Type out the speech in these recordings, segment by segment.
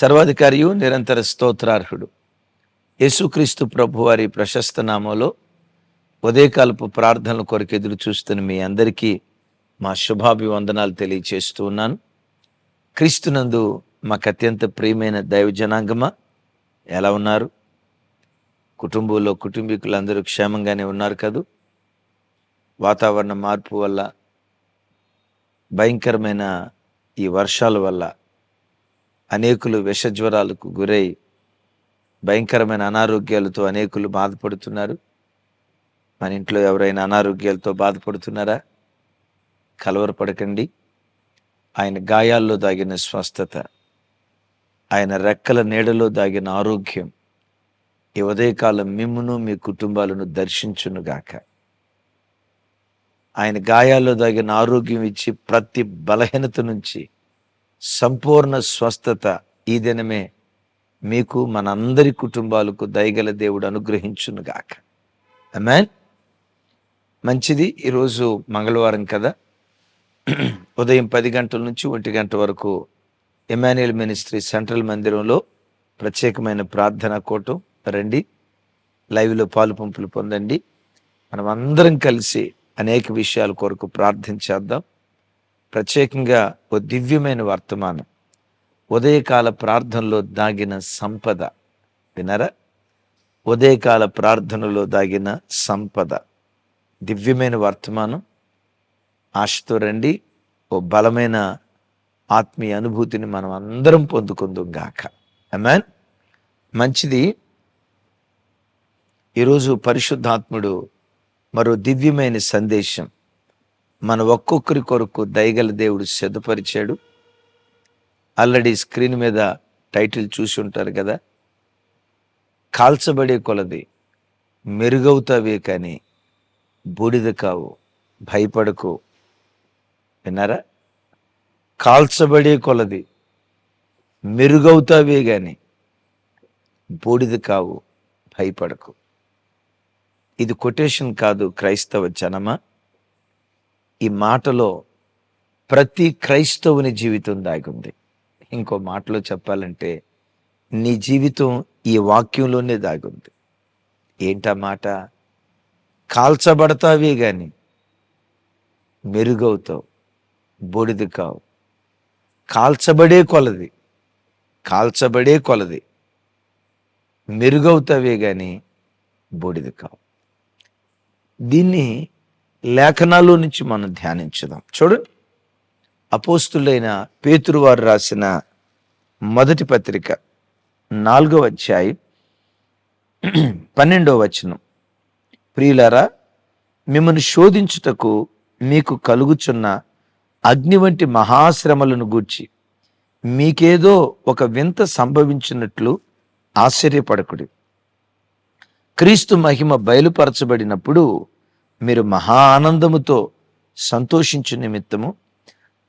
సర్వాధికారియు నిరంతర స్తోత్రార్హుడు. యేసుక్రీస్తు ప్రభు వారి ప్రశస్త నామంలో ఉదయకాలపు ప్రార్థనల కొరకు ఎదురు చూస్తున్న మీ అందరికీ మా శుభాభివందనాలు తెలియచేస్తూ ఉన్నాను. క్రీస్తునందు మాకు అత్యంత ప్రియమైన దైవజనాంగమా ఎలా ఉన్నారు? కుటుంబంలో కుటుంబీకులందరూ క్షేమంగానే ఉన్నారు కదూ? వాతావరణ మార్పు వల్ల భయంకరమైన ఈ వర్షాల వల్ల అనేకులు విషజ్వరాలకు గురై భయంకరమైన అనారోగ్యాలతో అనేకులు బాధపడుతున్నారు. మన ఇంట్లో ఎవరైనా అనారోగ్యాలతో బాధపడుతున్నారా? కలవరపడకండి. ఆయన గాయాల్లో దాగిన స్వస్థత ఆయన రెక్కల నీడలో దాగిన ఆరోగ్యం ఈ ఉదయకాలం మిమ్మును మీ కుటుంబాలను దర్శించునుగాక ఆయన గాయాల్లో దాగిన ఆరోగ్యం ఇచ్చి ప్రతి బలహీనత నుంచి సంపూర్ణ స్వస్థత ఈ దినమే మీకు మనందరి కుటుంబాలకు దయగల దేవుడు అనుగ్రహించునుగాక అమెన్ మంచిది. ఈరోజు మంగళవారం కదా. ఉదయం పది గంటల నుంచి ఒంటి గంట వరకు ఎమాన్యుయల్ మినిస్ట్రీ సెంట్రల్ మందిరంలో ప్రత్యేకమైన ప్రార్థన కోటం. రండి. లైవ్లో పాలు పంపులు పొందండి. మనం అందరం కలిసి అనేక విషయాల కొరకు ప్రార్థించేద్దాం ప్రత్యేకంగా ఓ దివ్యమైన వర్తమానం. ఉదయకాల ప్రార్థనలో దాగిన సంపద. వినరా? ఉదయకాల ప్రార్థనలో దాగిన సంపద. దివ్యమైన వర్తమానం. ఆశతో రండి. ఓ బలమైన ఆత్మీయ అనుభూతిని మనం అందరం పొందుకుందాం గాక. అమెన్ మంచిది. ఈరోజు పరిశుద్ధాత్ముడు మరో దివ్యమైన సందేశం. మన ఒక్కొక్కరి కొరకు దయగల దేవుడు సిద్ధపరిచాడు. ఆల్రెడీ స్క్రీన్ మీద టైటిల్ చూసి ఉంటారు కదా? కాల్చబడే కొలది మెరుగవుతావే కానీ బూడిద కావు భయపడకు. విన్నారా? కాల్చబడే కొలది మెరుగవుతావే కానీ బూడిద కావు భయపడకు. ఇది కొటేషన్ కాదు క్రైస్తవ జనమా. ఈ మాటలో ప్రతి క్రైస్తవుని జీవితం దాగుంది. ఇంకో మాటలో చెప్పాలంటే నీ జీవితం ఈ వాక్యంలోనే దాగుంది. ఏంటా మాట? కాల్చబడతావే గాని మెరుగవుతావు బొడిది కావు. కాల్చబడే కొలది కాల్చబడే కొలది మెరుగవుతావే గాని బొడిది కావు. దీన్ని లేఖనాల్లో నుంచి మనం ధ్యానించుదాం. చూడండి అపోస్తులైన పేతురు వారు రాసిన మొదటి పత్రిక నాలుగవ అధ్యాయం పన్నెండవ వచనం. ప్రియులారా మిమ్మల్ని శోధించుటకు మీకు కలుగుచున్న అగ్ని వంటి మహాశ్రమలను గూర్చి మీకేదో ఒక వింత సంభవించినట్లు ఆశ్చర్యపడకుడి. క్రీస్తు మహిమ బయలుపరచబడినప్పుడు మీరు మహా ఆనందముతో సంతోషించు నిమిత్తము.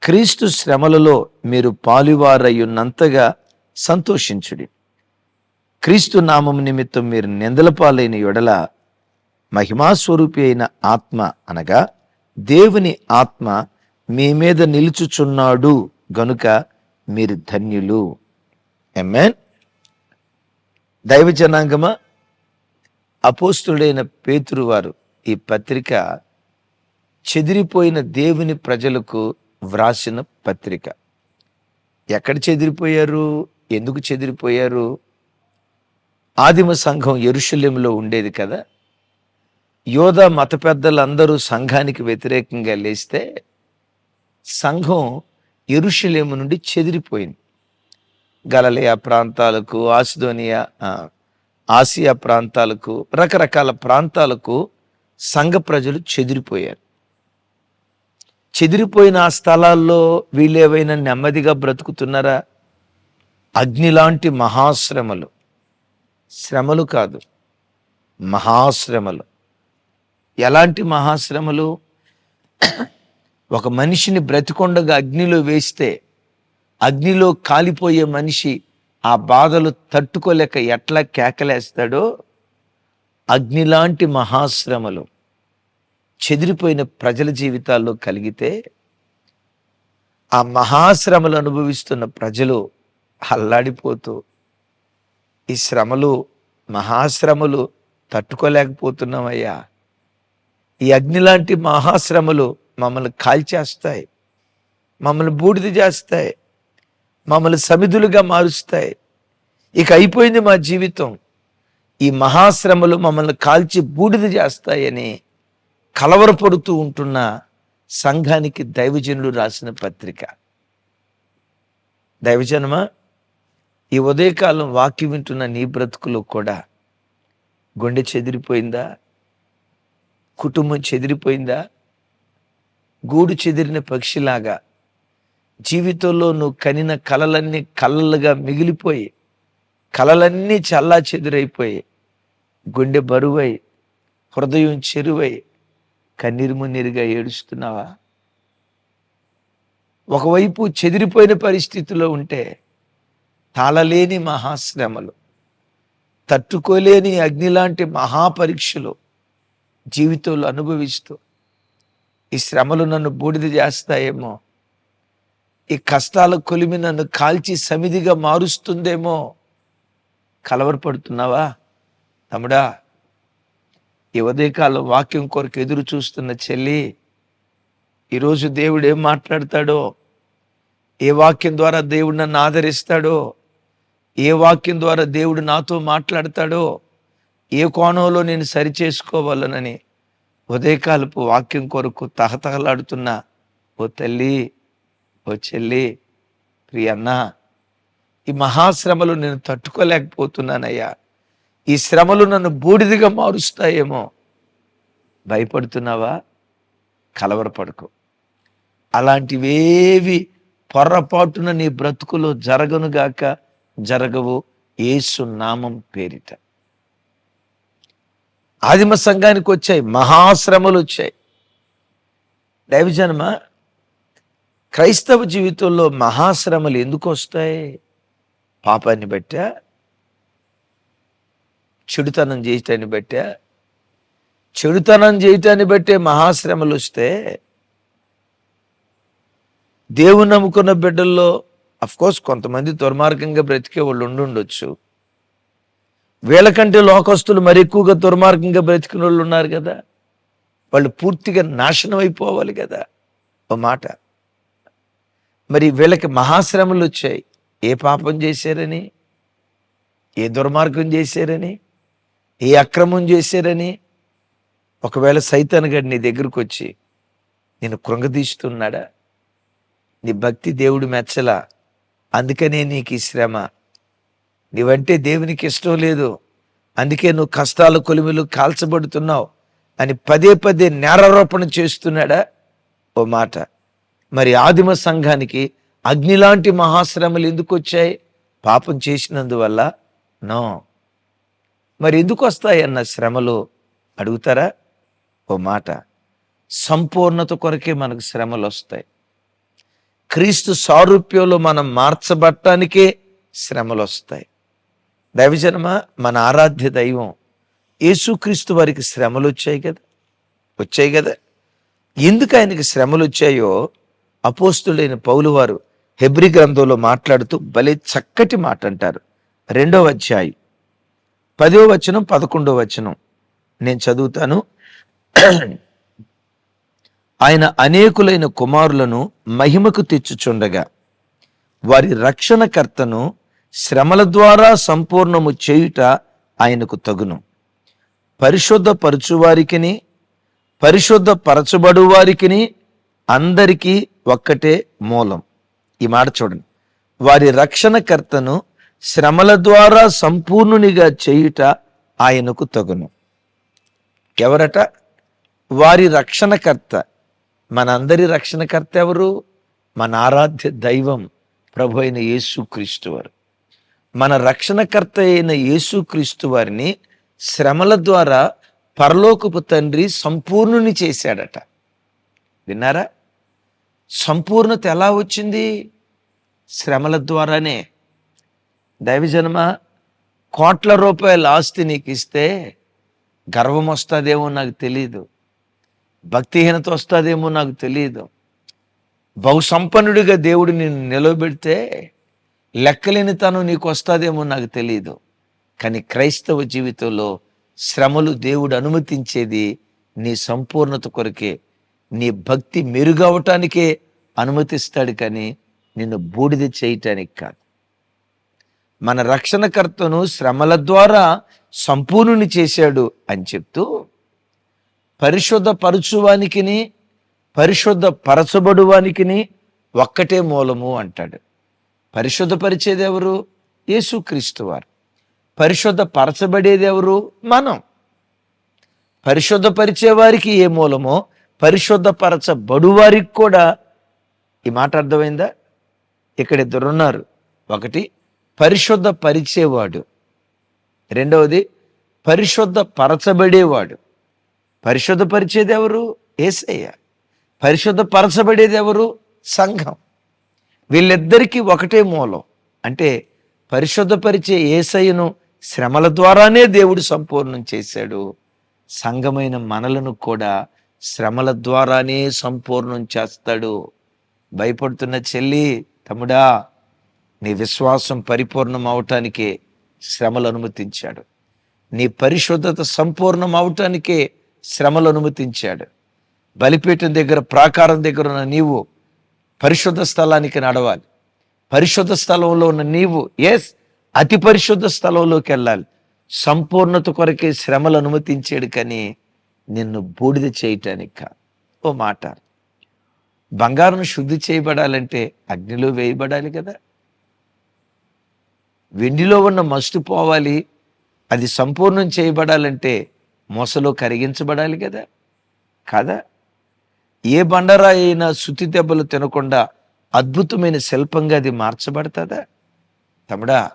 క్రీస్తు శ్రమలలో మీరు పాలువారయ్యున్నంతగా సంతోషించుడి. క్రీస్తు నామం నిమిత్తం మీరు నిందలపాలైన ఎడల మహిమాస్వరూపి అయిన ఆత్మ అనగా దేవుని ఆత్మ మీ మీద నిలుచుచున్నాడు గనుక మీరు ధన్యులు. ఎమ్మెన్ దైవ జనాంగమా అపోస్తుడైన పేతురు వారు ఈ పత్రిక చెదిరిపోయిన దేవుని ప్రజలకు వ్రాసిన పత్రిక. ఎక్కడ చెదిరిపోయారు? ఎందుకు చెదిరిపోయారు? ఆదిమ సంఘం ఎరుశల్యంలో ఉండేది కదా. యోధ మత పెద్దలందరూ సంఘానికి వ్యతిరేకంగా లేస్తే సంఘం ఎరుషలేము నుండి చెదిరిపోయింది. గలలియా ప్రాంతాలకు ఆసిదోనియా ఆసియా ప్రాంతాలకు రకరకాల ప్రాంతాలకు సంఘ ప్రజలు చెదిరిపోయారు. చెదిరిపోయిన ఆ స్థలాల్లో వీళ్ళేవైనా నెమ్మదిగా బ్రతుకుతున్నారా? అగ్ని లాంటి మహాశ్రమలు. శ్రమలు కాదు మహాశ్రమలు. ఎలాంటి మహాశ్రమలు? ఒక మనిషిని బ్రతికొండగా అగ్నిలో వేస్తే అగ్నిలో కాలిపోయే మనిషి ఆ బాధలు తట్టుకోలేక ఎట్లా కేకలేస్తాడో అగ్నిలాంటి మహాశ్రమలు చెదిరిపోయిన ప్రజల జీవితాల్లో కలిగితే ఆ మహాశ్రమలు అనుభవిస్తున్న ప్రజలు అల్లాడిపోతూ ఈ శ్రమలు మహాశ్రమలు తట్టుకోలేకపోతున్నామయ్యా. ఈ అగ్ని లాంటి మహాశ్రమలు మమ్మల్ని కాల్చేస్తాయి మమ్మల్ని బూడిద చేస్తాయి మమ్మల్ని సమిధులుగా మారుస్తాయి. ఇక అయిపోయింది మా జీవితం. ఈ మహాశ్రమలు మమ్మల్ని కాల్చి బూడిద చేస్తాయని కలవరపడుతూ ఉంటున్న సంఘానికి దైవజనులు రాసిన పత్రిక. దైవజనమా ఈ ఉదయకాలం వాక్యం వింటున్న నీ బ్రతుకులో కూడా గుండె చెదిరిపోయిందా? కుటుంబం చెదిరిపోయిందా? గూడు చెదిరిన పక్షిలాగా జీవితంలో నువ్వు కనిన కలలన్నీ కలలుగా మిగిలిపోయి కలలన్నీ చల్లా చెదురైపోయి గుండె బరువై హృదయం చెరువై కన్నీరు మున్నీరుగా ఏడుస్తున్నావా? ఒకవైపు చెదిరిపోయిన పరిస్థితిలో ఉంటే తాళలేని మహాశ్రమలు తట్టుకోలేని అగ్నిలాంటి మహాపరీక్షలు జీవితంలో అనుభవిస్తూ ఈ శ్రమలు నన్ను బూడిద చేస్తాయేమో ఈ కష్టాల కొలిమి నన్ను కాల్చి సమిదిగా మారుస్తుందేమో కలవరపడుతున్నావా? తమ్ముడా ఈ ఉదయకాలం వాక్యం కొరకు ఎదురు చూస్తున్న చెల్లి ఈరోజు దేవుడు ఏం మాట్లాడతాడో ఏ వాక్యం ద్వారా దేవుడు నన్ను ఆదరిస్తాడో ఏ వాక్యం ద్వారా దేవుడు నాతో మాట్లాడతాడో ఏ కోణంలో నేను సరి చేసుకోవాలనని ఉదయకాలపు వాక్యం కొరకు తహతహలాడుతున్న ఓ తల్లి ఓ చెల్లి ప్రియన్న ఈ మహాశ్రమలు నేను తట్టుకోలేకపోతున్నానయ్యా. ఈ శ్రమలు నన్ను బూడిదిగా మారుస్తాయేమో. భయపడుతున్నావా? కలవరపడకు. అలాంటివేవి పొర్రపాటున నీ బ్రతుకులో జరగనుగాక జరగవు. ఏసు నామం పేరిట. ఆదిమ సంఘానికి వచ్చాయి మహాశ్రమలు వచ్చాయి. దైవజనమ క్రైస్తవ జీవితంలో మహాశ్రమలు ఎందుకు వస్తాయి? పాపాన్ని బట్టా చెడుతనం చేయటాన్ని బట్టే చెడుతనం చేయటాన్ని బట్టే మహాశ్రమలు వస్తే దేవుని నమ్ముకున్న బిడ్డల్లో కోర్స్ కొంతమంది దుర్మార్గంగా బ్రతికే వాళ్ళు ఉండుండొచ్చు వీళ్ళకంటే లోకస్తులు మరి ఎక్కువగా దుర్మార్గంగా బ్రతికిన వాళ్ళు ఉన్నారు కదా. వాళ్ళు పూర్తిగా నాశనం అయిపోవాలి కదా. ఓ మాట. మరి వీళ్ళకి మహాశ్రమలు వచ్చాయి. ఏ పాపం చేశారని? ఏ దుర్మార్గం చేశారని? ఏ అక్రమం చేశారని? ఒకవేళ సైతాన్ గడి నీ దగ్గరకు వచ్చి నేను కృంగదీస్తున్నాడా? నీ భక్తి దేవుడు మెచ్చలా? అందుకనే నీకు ఈ శ్రమ. నీవంటే దేవునికి ఇష్టం లేదు. అందుకే నువ్వు కష్టాలు కొలిమిలు కాల్చబడుతున్నావు అని పదే పదే నేరారోపణ చేస్తున్నాడా? ఓ మాట. మరి ఆదిమ సంఘానికి అగ్నిలాంటి మహాశ్రమలు ఎందుకు వచ్చాయి? పాపం చేసినందువల్ల? నో. మరి ఎందుకు వస్తాయి అన్న శ్రమలు అడుగుతారా? ఓ మాట. సంపూర్ణత కొరకే మనకు శ్రమలు వస్తాయి. క్రీస్తు సారూప్యంలో మనం మార్చబట్టానికే శ్రమలు వస్తాయి. దైవజనమ మన ఆరాధ్య దైవం యేసుక్రీస్తు వారికి శ్రమలు వచ్చాయి కదా? వచ్చాయి కదా? ఎందుకు ఆయనకి శ్రమలు వచ్చాయో అపోస్తులైన పౌలు వారు హెబ్రి గ్రంథంలో మాట్లాడుతూ భలే చక్కటి మాట అంటారు రెండవ అధ్యాయం. పదో వచనం పదకొండో వచనం. నేను చదువుతాను. ఆయన అనేకులైన కుమారులను మహిమకు తెచ్చుచుండగా వారి రక్షణకర్తను శ్రమల ద్వారా సంపూర్ణము చేయుట ఆయనకు తగును. పరిశుద్ధ పరచువారికిని పరిశుద్ధ పరచబడు వారికిని అందరికీ ఒక్కటే మూలం. ఈ మాట చూడండి. వారి రక్షణకర్తను శ్రమల ద్వారా సంపూర్ణునిగా చేయుట ఆయనకు తగును. ఎవరట? వారి రక్షణకర్త. మనందరి రక్షణకర్త ఎవరు? మన ఆరాధ్య దైవం ప్రభు అయిన యేసుక్రీస్తు వారు. మన రక్షణకర్త అయిన యేసుక్రీస్తు వారిని శ్రమల ద్వారా పరలోకపు తండ్రి సంపూర్ణుని చేశాడట. విన్నారా? సంపూర్ణత ఎలా వచ్చింది? శ్రమల ద్వారానే దైవజన్మ కోట్ల రూపాయల ఆస్తి నీకు ఇస్తే గర్వం వస్తుందేమో నాకు తెలియదు భక్తిహీనత వస్తుందేమో నాకు తెలియదు బహుసంపన్నుడిగా దేవుడు నిన్ను నిలవబెడితే లెక్కలేనితనం నీకు వస్తుందేమో నాకు తెలియదు కానీ క్రైస్తవ జీవితంలో శ్రమలు దేవుడు అనుమతించేది నీ సంపూర్ణత కొరకే నీ భక్తి మెరుగవటానికే అనుమతిస్తాడు కానీ నిన్ను బూడిద చేయటానికి కాదు. మన రక్షణకర్తను శ్రమల ద్వారా సంపూర్ణుని చేశాడు అని చెప్తూ పరిశుద్ధ పరుచువానికిని పరిశుద్ధ పరచబడువానికిని ఒక్కటే మూలము అంటాడు. పరిశుద్ధపరిచేది ఎవరు యేసుక్రీస్తు వారు. పరిశుద్ధ పరచబడేది ఎవరు మనం. పరిశుద్ధపరిచే వారికి ఏ మూలమో పరిశుద్ధపరచబడువారికి కూడా ఈ మాట అర్థమైందా? ఇక్కడ ఇద్దరున్నారు. ఒకటి పరిశుద్ధ పరిచేవాడు. రెండవది పరిశుద్ధ పరచబడేవాడు. పరిశుద్ధ పరిచేది ఎవరు? ఏసయ్య. పరిశుద్ధ పరచబడేది ఎవరు? సంఘం. వీళ్ళిద్దరికీ ఒకటే మూలం. అంటే పరిశుద్ధపరిచే ఏసయ్యను శ్రమల ద్వారానే దేవుడు సంపూర్ణం చేశాడు. సంఘమైన మనలను కూడా శ్రమల ద్వారానే సంపూర్ణం చేస్తాడు. భయపడుతున్న చెల్లి తమ్ముడా నీ విశ్వాసం పరిపూర్ణం అవటానికే శ్రమలు అనుమతించాడు నీ పరిశుద్ధత సంపూర్ణం అవటానికే శ్రమలు అనుమతించాడు బలిపీఠం దగ్గర ప్రాకారం దగ్గర ఉన్న నీవు పరిశుద్ధ స్థలానికి నడవాలి. పరిశుద్ధ స్థలంలో ఉన్న నీవు ఎస్ అతి పరిశుద్ధ స్థలంలోకి వెళ్ళాలి. సంపూర్ణత కొరకే శ్రమలు అనుమతించాడు కానీ నిన్ను బూడిద చేయటానికి ఓ మాట. బంగారం శుద్ధి చేయబడాలంటే అగ్నిలో వేయబడాలి కదా. వెండిలో ఉన్న మస్టు పోవాలి. అది సంపూర్ణం చేయబడాలంటే మొసలో కరిగించబడాలి కదా? కాదా? ఏ బండరాయి అయినా శుతి దెబ్బలు తినకుండా అద్భుతమైన శిల్పంగా అది మార్చబడుతుందా? తమడా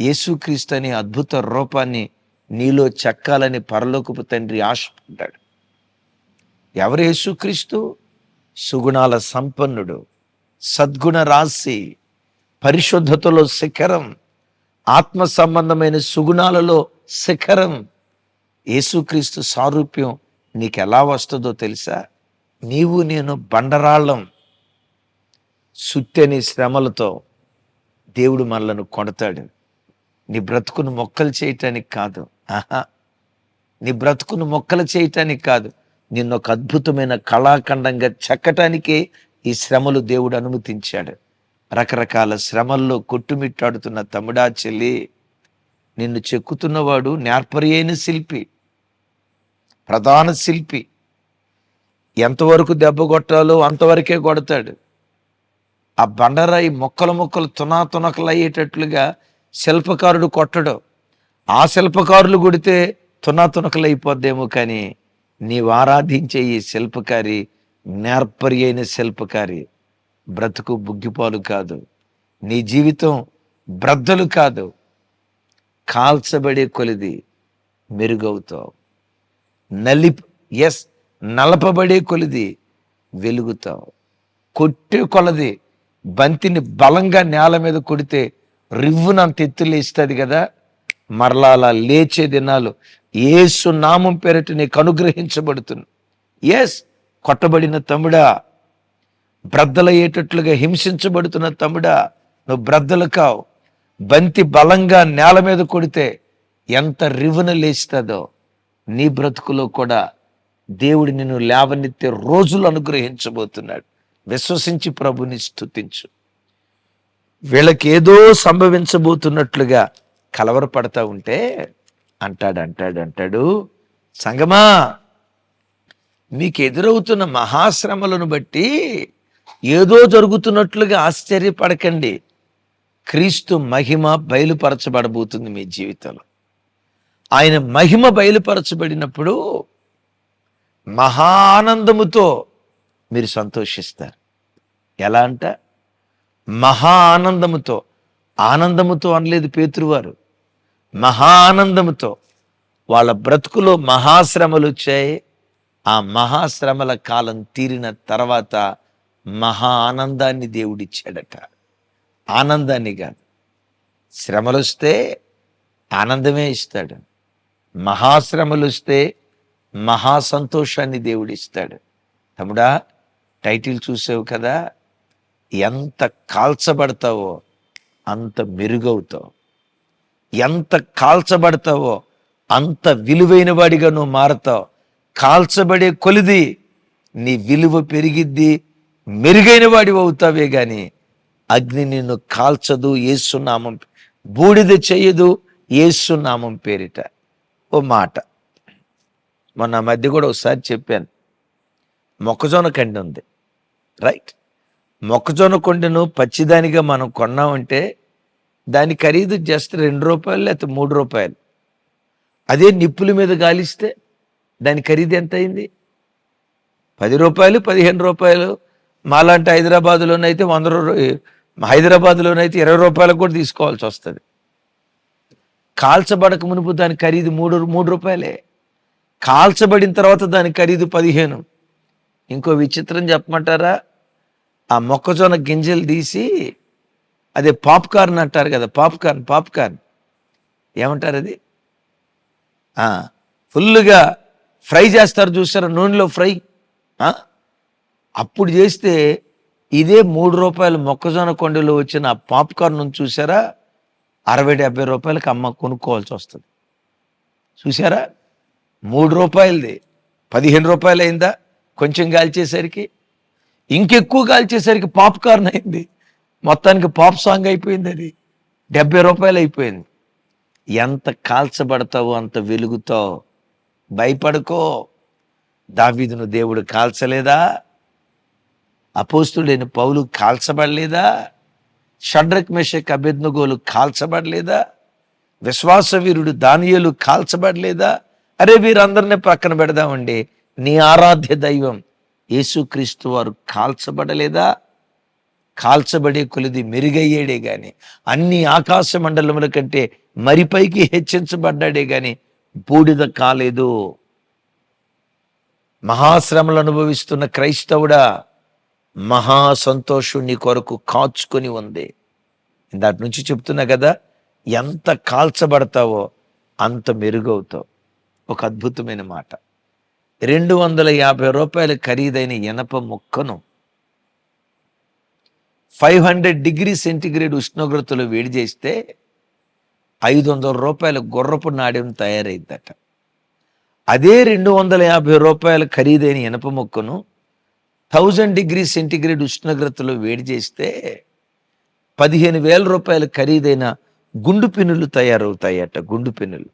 యేసుక్రీస్తు అనే అద్భుత రూపాన్ని నీలో చెక్కాలని పరలోకపు తండ్రి ఆశపడ్డాడు. ఎవరు యేసుక్రీస్తు? సుగుణాల సంపన్నుడు సద్గుణ రాశి పరిశుద్ధతలో శిఖరం ఆత్మ సంబంధమైన సుగుణాలలో శిఖరం. యేసుక్రీస్తు సారూప్యం నీకు ఎలా వస్తుందో తెలుసా? నీవు నేను బండరాళ్ళం. సుత్తెని శ్రమలతో దేవుడు మనలను కొడతాడు. నీ బ్రతుకును మొక్కలు చేయటానికి కాదు. ఆహా! నీ బ్రతుకును మొక్కలు చేయటానికి కాదు. నిన్ను ఒక అద్భుతమైన కళాఖండంగా చెక్కటానికే ఈ శ్రమలు దేవుడు అనుమతించాడు. రకరకాల శ్రమల్లో కొట్టుమిట్టాడుతున్న తమ్ముడా చెల్లి నిన్ను చెక్కుతున్నవాడు నేర్పరి అయిన శిల్పి ప్రధాన శిల్పి. ఎంతవరకు దెబ్బ కొట్టాలో అంతవరకే కొడతాడు. ఆ బండరాయి మొక్కలు మొక్కలు తునా తునకలు అయ్యేటట్లుగా శిల్పకారుడు కొట్టడు. ఆ శిల్పకారులు కొడితే తునా తునకలు అయిపోద్దేమో కానీ నీవు ఆరాధించే ఈ శిల్పకారి నేర్పరి అయిన శిల్పకారి. బ్రతుకు బుగ్గిపాలు కాదు. నీ జీవితం బ్రద్దలు కాదు. కాల్చబడే కొలిది మెరుగవుతావు. నలి ఎస్ నలపబడే కొలిది వెలుగుతావు. కొట్టే కొలది బంతిని బలంగా నేల మీద కొడితే రివ్వునంత ఎత్తులు ఇస్తుంది కదా. మరలా అలా లేచే దినాలు ఏసు నామం పేరట నీకు అనుగ్రహించబడుతుంది ఎస్ కొట్టబడిన తమ్ముడా బ్రద్దలయ్యేటట్లుగా హింసించబడుతున్న తమ్ముడా నువ్వు బ్రద్దలు కావు. బంతి బలంగా నేల మీద కొడితే ఎంత రివున లేస్తుందో నీ బ్రతుకులో కూడా దేవుడు నిన్ను లేవనెత్తే రోజులు అనుగ్రహించబోతున్నాడు. విశ్వసించి ప్రభుని స్తుతించు. వీళ్ళకి ఏదో సంభవించబోతున్నట్లుగా కలవరపడతా ఉంటే అంటాడు అంటాడు అంటాడు సంగమా మీకు ఎదురవుతున్న మహాశ్రమలను బట్టి ఏదో జరుగుతున్నట్లుగా ఆశ్చర్యపడకండి. క్రీస్తు మహిమ బయలుపరచబడబోతుంది మీ జీవితంలో. ఆయన మహిమ బయలుపరచబడినప్పుడు మహానందముతో మీరు సంతోషిస్తారు. ఎలా అంట? మహా ఆనందముతో. ఆనందముతో అనలేదు పేతురువారు మహా ఆనందముతో. వాళ్ళ బ్రతుకులో మహాశ్రమలు వచ్చాయి. ఆ మహాశ్రమల కాలం తీరిన తర్వాత మహా ఆనందాన్ని దేవుడిచ్చాడట. ఆనందాన్ని కాదు. శ్రమలు వస్తే ఆనందమే ఇస్తాడు. మహాశ్రమలు వస్తే మహా సంతోషాన్ని దేవుడిస్తాడు. తమ్ముడా టైటిల్ చూసావు కదా? ఎంత కాల్చబడతావో అంత మెరుగవుతావు. ఎంత కాల్చబడతావో అంత విలువైన వాడిగా నువ్వు మారతావు. కాల్చబడే కొలిది నీ విలువ పెరిగిద్ది మెరుగైన వాడి అవుతావే గాని అగ్ని నిన్ను కాల్చదు ఏసునామం బూడిద చేయదు ఏసునామం పేరిట. ఓ మాట. మొన్న మధ్య కూడా ఒకసారి చెప్పాను. మొక్కజొన్న కండి ఉంది. రైట్. మొక్కజొన్న కొండను పచ్చిదానిగా మనం కొన్నామంటే దాని ఖరీదు జస్ట్ రెండు రూపాయలు లేకపోతే మూడు రూపాయలు. అదే నిప్పుల మీద గాలిస్తే దాని ఖరీదు ఎంత అయింది పది రూపాయలు పదిహేను రూపాయలు మాలాంటి హైదరాబాద్లోనైతే వంద రూ హైదరాబాద్లోనైతే ఇరవై రూపాయలకు కూడా తీసుకోవాల్సి వస్తుంది. కాల్చబడక మునుపు దాని ఖరీదు మూడు మూడు రూపాయలే. కాల్చబడిన తర్వాత దాని ఖరీదు పదిహేను. ఇంకో విచిత్రం చెప్పమంటారా? ఆ మొక్కజొన్న గింజలు తీసి అదే పాప్కార్న్ అంటారు కదా పాప్కార్న్ పాప్కార్న్. ఏమంటారు అది? ఫుల్గా ఫ్రై చేస్తారు చూసారా? నూనెలో ఫ్రై అప్పుడు చేస్తే ఇదే మూడు రూపాయలు మొక్కజొన్న కొండలో వచ్చిన ఆ పాప్కార్న్ చూసారా? అరవై డెబ్బై రూపాయలకి అమ్మ కొనుక్కోవాల్సి వస్తుంది. చూసారా? మూడు రూపాయలది. పదిహేను రూపాయలు అయిందా? కొంచెం కాల్చేసరికి ఇంకెక్కువ కాల్చేసరికి పాప్కార్న్ అయింది. మొత్తానికి పాప్ సాంగ్ అయిపోయింది అది. డెబ్బై రూపాయలు అయిపోయింది. ఎంత కాల్చబడతావో అంత వెలుగుతావు భయపడుకో. దావీదును దేవుడు కాల్చలేదా? అపోస్తుడైన పౌలు కాల్చబడలేదా? షడ్రక్ మెషక్ అభ్యర్థగోలు కాల్చబడలేదా? విశ్వాసవీరుడు దానియలు కాల్చబడలేదా? అరే వీరందరినీ పక్కన పెడదామండి. నీ ఆరాధ్య దైవం యేసుక్రీస్తు వారు కాల్చబడలేదా? కాల్చబడే కొలిది మెరుగయ్యేడే గాని అన్ని ఆకాశ మండలముల కంటే మరి పైకి హెచ్చించబడ్డాడే గాని బూడిద కాలేదు. మహాశ్రమలు అనుభవిస్తున్న క్రైస్తవుడా మహా సంతోషం నీ కొరకు కాచుకొని ఉంది. దాటి నుంచి చెప్తున్నా కదా ఎంత కాల్చబడతావో అంత మెరుగవుతావు. ఒక అద్భుతమైన మాట. రెండు వందల యాభై రూపాయల ఖరీదైన ఇనప ముక్కను ఫైవ్ హండ్రెడ్ డిగ్రీ సెంటిగ్రేడ్ ఉష్ణోగ్రతలో వేడి చేస్తే ఐదు వందల రూపాయల గుర్రపు నాడెం తయారైద్దట అదే రెండు వందల యాభై రూపాయల ఖరీదైన ఇనప ముక్కను థౌజండ్ డిగ్రీ సెంటిగ్రేడ్ ఉష్ణోగ్రతలో వేడి చేస్తే పదిహేను వేల రూపాయల ఖరీదైన గుండు పిన్నులు తయారవుతాయట గుండు పిన్నులు.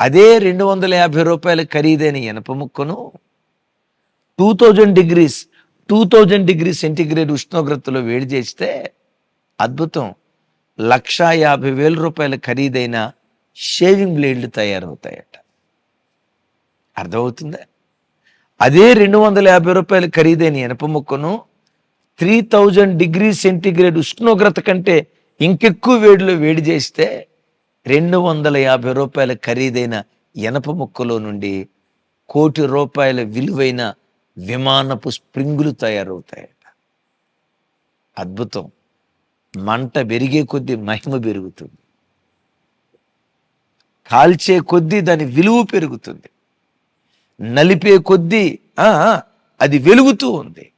అదే రెండు వందల యాభై రూపాయల ఖరీదైన ఇనప ముక్కను two thousand degrees two thousand degree centigrade ఉష్ణోగ్రతలో వేడి చేస్తే అద్భుతం. లక్షా యాభై వేల రూపాయల ఖరీదైన షేవింగ్ బ్లేడ్లు తయారవుతాయట. అర్థమవుతుందా? అదే రెండు వందల యాభై రూపాయల ఖరీదైన ఇనప ముక్కను. త్రీ థౌజండ్ డిగ్రీ సెంటిగ్రేడ్ ఉష్ణోగ్రత కంటే ఇంకెక్కువ వేడిలో వేడి చేస్తే రెండు వందల యాభై రూపాయల ఖరీదైన ఇనప ముక్కలో నుండి కోటి రూపాయల విలువైన విమానపు స్ప్రింగులు తయారవుతాయట. అద్భుతం. మంట పెరిగే కొద్దీ మహిమ పెరుగుతుంది. కాల్చే కొద్దీ దాని విలువ పెరుగుతుంది. నలిపే కొద్దీ ఆ, అది వెలుగుతూ ఉంది.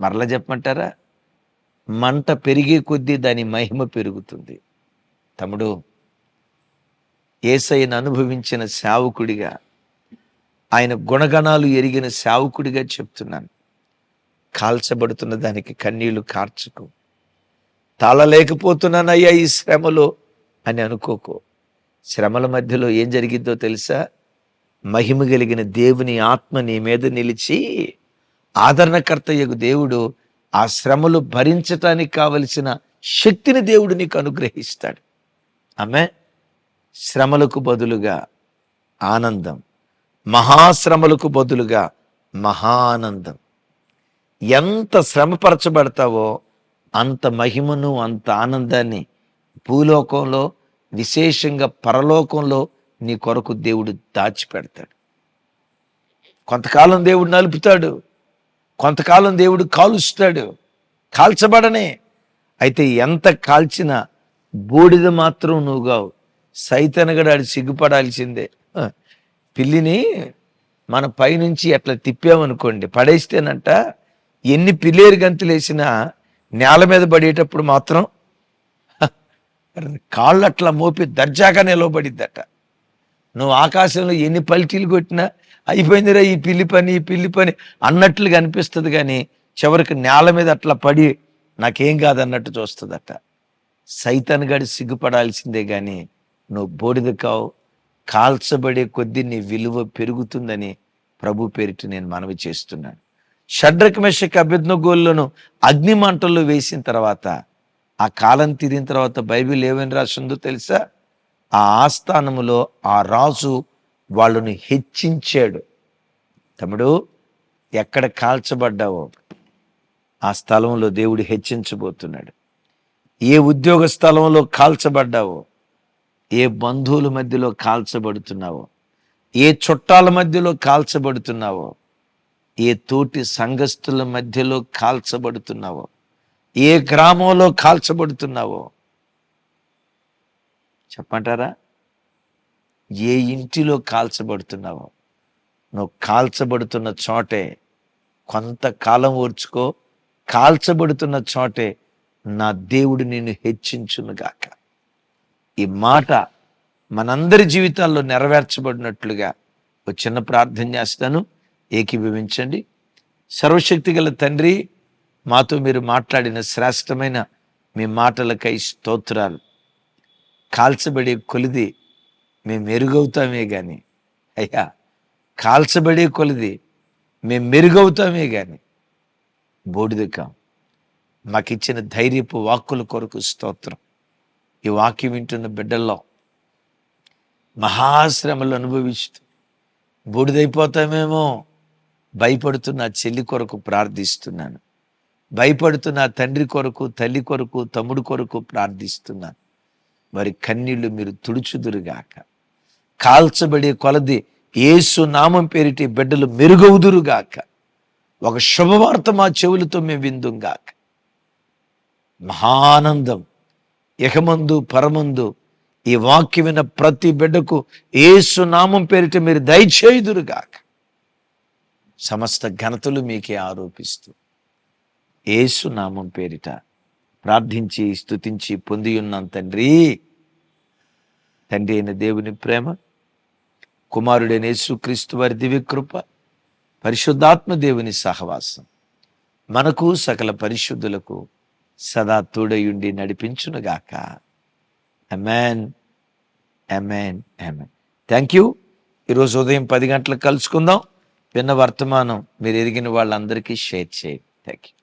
మరలా చెప్పమంటారా? మంట పెరిగే కొద్దీ దాని మహిమ పెరుగుతుంది. తమ్ముడు ఏసైను అనుభవించిన సేవకుడిగా ఆయన గుణగణాలు ఎరిగిన సేవకుడిగా చెప్తున్నాను. కాల్చబడుతున్న దానికి కన్నీళ్ళు కార్చుకు. తాళలేకపోతున్నానయ్యా ఈ శ్రమలో అని అనుకోకు. శ్రమల మధ్యలో ఏం జరిగిద్దో తెలుసా? మహిమ కలిగిన దేవుని ఆత్మ నీ మీద నిలిచి ఆదరణకర్తయ్యకు దేవుడు ఆ శ్రమలు భరించటానికి కావలసిన శక్తిని దేవుడు నీకు అనుగ్రహిస్తాడు. ఆమె శ్రమలకు బదులుగా ఆనందం. మహాశ్రమలకు బదులుగా మహానందం. ఎంత శ్రమపరచబడతావో అంత మహిమను అంత ఆనందాన్ని భూలోకంలో విశేషంగా పరలోకంలో నీ కొరకు దేవుడు దాచిపెడతాడు. కొంతకాలం దేవుడు నలుపుతాడు. కొంతకాలం దేవుడు కాలుస్తాడు. కాల్చబడనే. అయితే ఎంత కాల్చినా బూడిద మాత్రం నువ్వు కావు. సైతనగడాడు సిగ్గుపడాల్సిందే. పిల్లిని మన పైనుంచి అట్లా తిప్పామనుకోండి పడేస్తేనంట ఎన్ని పిల్లేరు గంతులేసినా నేల మీద పడేటప్పుడు మాత్రం కాళ్ళు అట్లా మోపి దర్జాగా నిలవబడిద్దట. నువ్వు ఆకాశంలో ఎన్ని పల్టీలు కొట్టినా అయిపోయిందిరా ఈ పిల్లి పని ఈ పిల్లి పని అన్నట్లుగా అనిపిస్తుంది కానీ చివరికి నేల మీద అట్లా పడి నాకేం కాదన్నట్టు చూస్తుందట. సైతాన్ గడి సిగ్గుపడాల్సిందే కానీ నువ్వు బోడిద కావు కాల్చబడే కొద్దీ నీ విలువ పెరుగుతుందని ప్రభు పేరిట నేను మనవి చేస్తున్నాను. షడ్రక్ మెషక్ అభ్యర్థనగోళ్ళను అగ్ని మంటల్లో వేసిన తర్వాత ఆ కాలం తీరిన తర్వాత బైబిల్ ఏమని రాసిందో తెలుసా? ఆ ఆస్థానములో ఆ రాజు వాళ్ళని హెచ్చించాడు. తమ్ముడు ఎక్కడ కాల్చబడ్డావో ఆ స్థలంలో దేవుడు హెచ్చించబోతున్నాడు. ఏ ఉద్యోగ స్థలంలో కాల్చబడ్డావో ఏ బంధువుల మధ్యలో కాల్చబడుతున్నావో ఏ చుట్టాల మధ్యలో కాల్చబడుతున్నావో ఏ తోటి సంఘస్థుల మధ్యలో కాల్చబడుతున్నావో ఏ గ్రామంలో కాల్చబడుతున్నావో చెప్పంటారా? ఏ ఇంటిలో కాల్చబడుతున్నావో నువ్వు కాల్చబడుతున్న చోటే కొంతకాలం ఓర్చుకో కాల్చబడుతున్న చోటే నా దేవుడు నిన్ను హెచ్చించునుగాక. ఈ మాట మనందరి జీవితాల్లో నెరవేర్చబడినట్లుగా ఒక చిన్న ప్రార్థన చేస్తాను. ఏకీభవించండి. సర్వశక్తి గల తండ్రి మాతో మీరు మాట్లాడిన శ్రేష్టమైన మీ మాటలకై స్తోత్రాలు. కాల్చబడే కొలిది మేము మెరుగవుతామే కానీ అయ్యా కాల్చబడే కొలిది మేము మెరుగవుతామే కానీ బోడిదకాం మాకిచ్చిన ధైర్యపు వాక్కుల కొరకు స్తోత్రం. ఈ వాక్యం వింటున్న బిడ్డల్లో మహాశ్రమలు అనుభవిస్తూ బూడిదైపోతామేమో భయపడుతున్న చెల్లి కొరకు ప్రార్థిస్తున్నాను. భయపడుతున్న తండ్రి కొరకు తల్లి కొరకు తమ్ముడు కొరకు ప్రార్థిస్తున్నాను. వారి కన్నీళ్ళు మీరు తుడుచుదురుగాక. కాల్చబడే కొలది ఏసు నామం పేరిటి బిడ్డలు మెరుగవుదురుగాక. ఒక శుభవార్త మా చెవులతో మేము విందుంగాక. మహానందం. ఇహమందు పరమందు ఈ వాక్యమైన ప్రతి బిడ్డకు ఏసు నామం పేరిట మీరు దయచేయుదురుగాక. సమస్త ఘనతలు మీకే ఆరోపిస్తూ ఏసు నామం పేరిట ప్రార్థించి స్థుతించి పొంది ఉన్నాం తండ్రి. తండ్రి అయిన దేవుని ప్రేమ కుమారుడైన యేసుక్రీస్తు వారి దివ్యకృప పరిశుద్ధాత్మ దేవుని సహవాసం మనకు సకల పరిశుద్ధులకు సదా తోడయుండి నడిపించునుగాక. Amen amen amen thank you ఈరోజు ఉదయం పది గంటలకు కలుసుకుందాం. విన్న వర్తమానం మీరు ఎదిగిన వాళ్ళందరికీ షేర్ చేయండి. Thank you